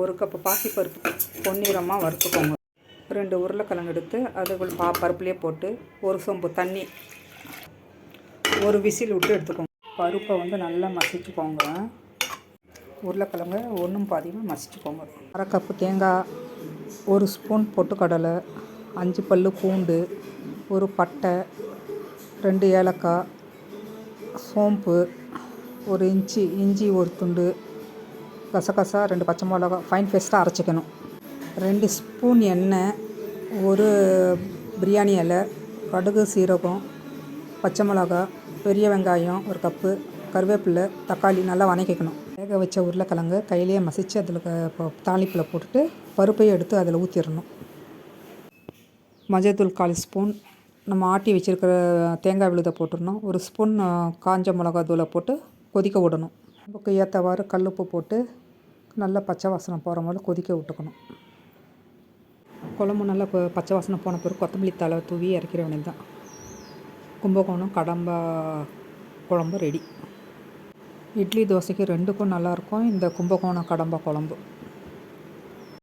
ஒரு கப்பு பாசிப்பருப்பு பொன்னிறமாக வறுத்துக்கோங்க. ரெண்டு உருளைக்கிழங்கு எடுத்து அதுக்குள்ள பா பருப்புலேயே போட்டு ஒரு சொம்பு தண்ணி ஒரு விசில் விட்டு எடுத்துக்கோங்க. பருப்பை வந்து நல்லா மசிச்சுக்கோங்க. உருளைக்கிழங்கு ஒன்றும் பாதியமாக மசிச்சுக்கோங்க. அரை கப்பு தேங்காய் ஒரு ஸ்பூன் பொட்டுக்கடலை அஞ்சு பல் பூண்டு ஒரு பட்டை ரெண்டு ஏலக்காய் சோம்பு ஒரு இஞ்சி இஞ்சி ஒரு துண்டு கசகசா ரெண்டு பச்சை மிளகா ஃபைன் பேஸ்ட்டாக அரைச்சிக்கணும். ரெண்டு ஸ்பூன் எண்ணெய் ஒரு பிரியாணி இலை கடுகு சீரகம் பச்சை மிளகா பெரிய வெங்காயம் ஒரு கப்பு கருவேப்பிலை தக்காளி நல்லா வதக்கிக்கணும் வேக வச்ச உருளைக்கிழங்கு கையிலேயே மசித்து அதில் தாளிப்பில் போட்டுட்டு பருப்பையும் எடுத்து அதில் ஊற்றிடணும் மஞ்சள்தூள் கால் ஸ்பூன் நம்ம ஆட்டி வச்சுருக்கிற தேங்காய் விழுதை போட்டுடணும். ஒரு ஸ்பூன் காஞ்ச மிளகா தூளை போட்டு கொதிக்க விடணும். நமக்கு ஏற்றவாறு கல்லுப்பு போட்டு நல்லா பச்சை வாசனை போகிற மாதிரி கொதிக்க விட்டுக்கணும். குழம்பு நல்லா கொ- பச்சை வாசனை போன பிறகு கொத்தமல்லி தலை தூவி இறக்கிற வேண்டியது தான் கும்பகோணம் கடம்பா குழம்பு ரெடி இட்லி தோசைக்கு ரெண்டுக்கும் நல்லாயிருக்கும் இந்த கும்பகோணம் கடம்பா குழம்பு.